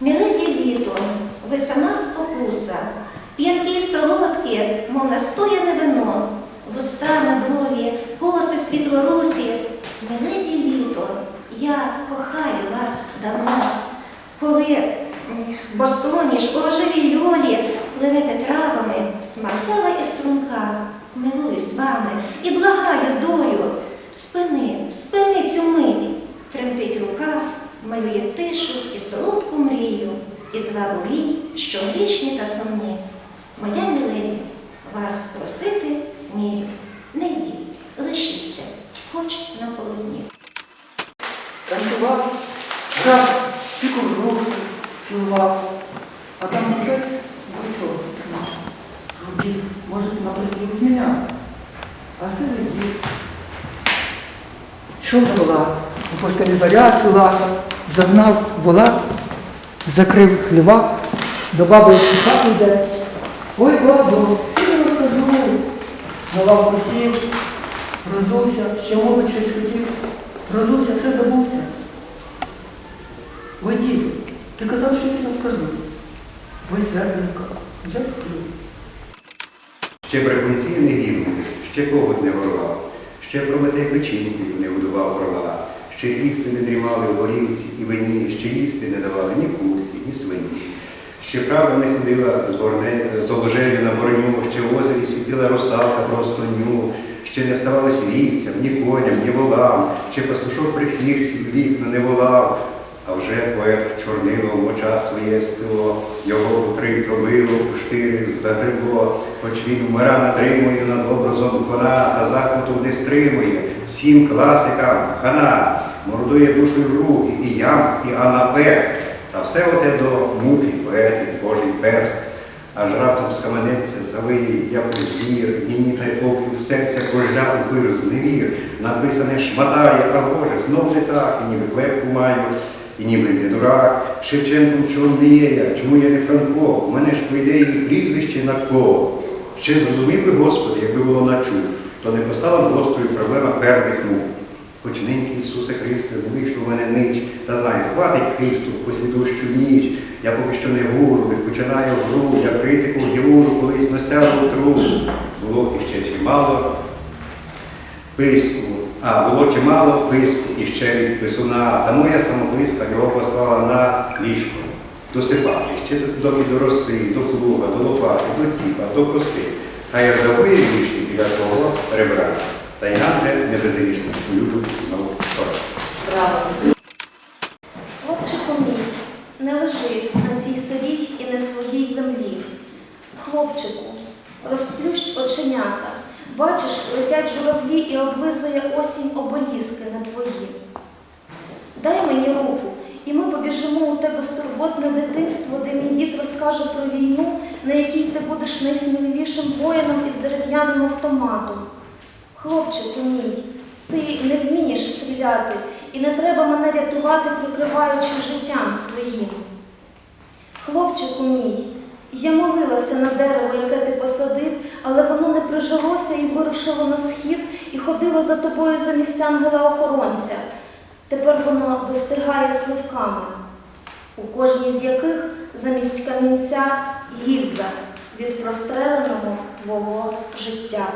Міледі літо, ви сама спокуса, п'янкі солодкі, мов настояне вино, вуста медові, коси світлорусі, міледі літо, я кохаю вас давно, коли босоніж у рожевій льолі пливете травами, смаркава і струнка, милуюсь вами і благаю долю, спини, спини цю мить, малює тишу і солодку мрію, і звабові, що грішні та сумні. Моя міледі, вас просити смію, не йдіть, лишіться, хоч на полудні. Танцював, грав, піку грушу, цілував, а там опять нічого. Груді, може, на постійно зміняв. А все дід. Вола, у постелі заря цвіла, загнав вола, закрив хліва, до баби в йде. Ой, бабо, що я розкажу? На лавку сів, розувся, ще молодь щось хотів, розувся, все забувся. Ой, діду, ти казав, щось розкажу. Ой, серденько, вже сплю. Ще брехунців не гівнив, ще когут не горував, ще прометей печінкою не орла, ще їсти не дрімали в горілці і вині, ще їсти не давали ні курці, ні свині. Ще правда не ходила з, борне, з обожелю на борню, ще в озері світила русалка просто ню, ще не вставалось вівцям, ні коням, ні волам, ще пастушок при фірці в вікна не волав, а вже поет чорнило моча своє стило, його утри пробило, у штири загрибло, хоч він вмира над Римою, над образом кона, та захвату не стримує, всім класикам хана, мордує душою руки, і ям, і анаперст, та все оте до муки поетів Божий перст. Аж раптом скаменеться, завиє, як звір, і нітай поків серця кожля у вир зневір, написане шматає, а Боже, знов не так, і ніби клепку маю, і ніби не дурак. Шевченком чого не є я, чому я не Франко? У мене ж по ідеї прізвище на кого. Ще зрозумів би Господи, якби було на чу, то не постала б гострою проблема певних мук. Хоч ниньки Ісусе Христе, не вийшло в мене нич, та знай, хватить хисту в послідущу ніч. Я поки що не гурли, починаю гру, я критику гівуру колись носяв у труд. Було іще чимало писку, а було чимало писку іще від писуна, та моя самописка його послала на ліжко. Досипати, ще доки до роси, до плуга, до лопати, до ціпа, до коси. Хай я завиє лишні біля свого ребра. Та й нам не безрішно, полюбить знову скоро. Хлопчику мій, не лежи на цій сирій і не своїй землі. Хлопчику, розплющ оченята, бачиш, летять журавлі і облизує осінь оболіски на твої. Дай мені руку, і ми побіжимо у тебе стурботне дитинство, де мій дід розкаже про війну, на якій ти будеш найсміливішим воїном із дерев'яним автоматом. Хлопчику мій, ти не вмієш стріляти, і не треба мене рятувати, прикриваючи життям своїм. Хлопчику мій, я молилася на дерево, яке ти посадив, але воно не прижилося і вирушило на схід і ходило за тобою замість ангела-охоронця. Тепер воно достигає сливками, у кожній з яких замість камінця гільза від простреленого твого життя.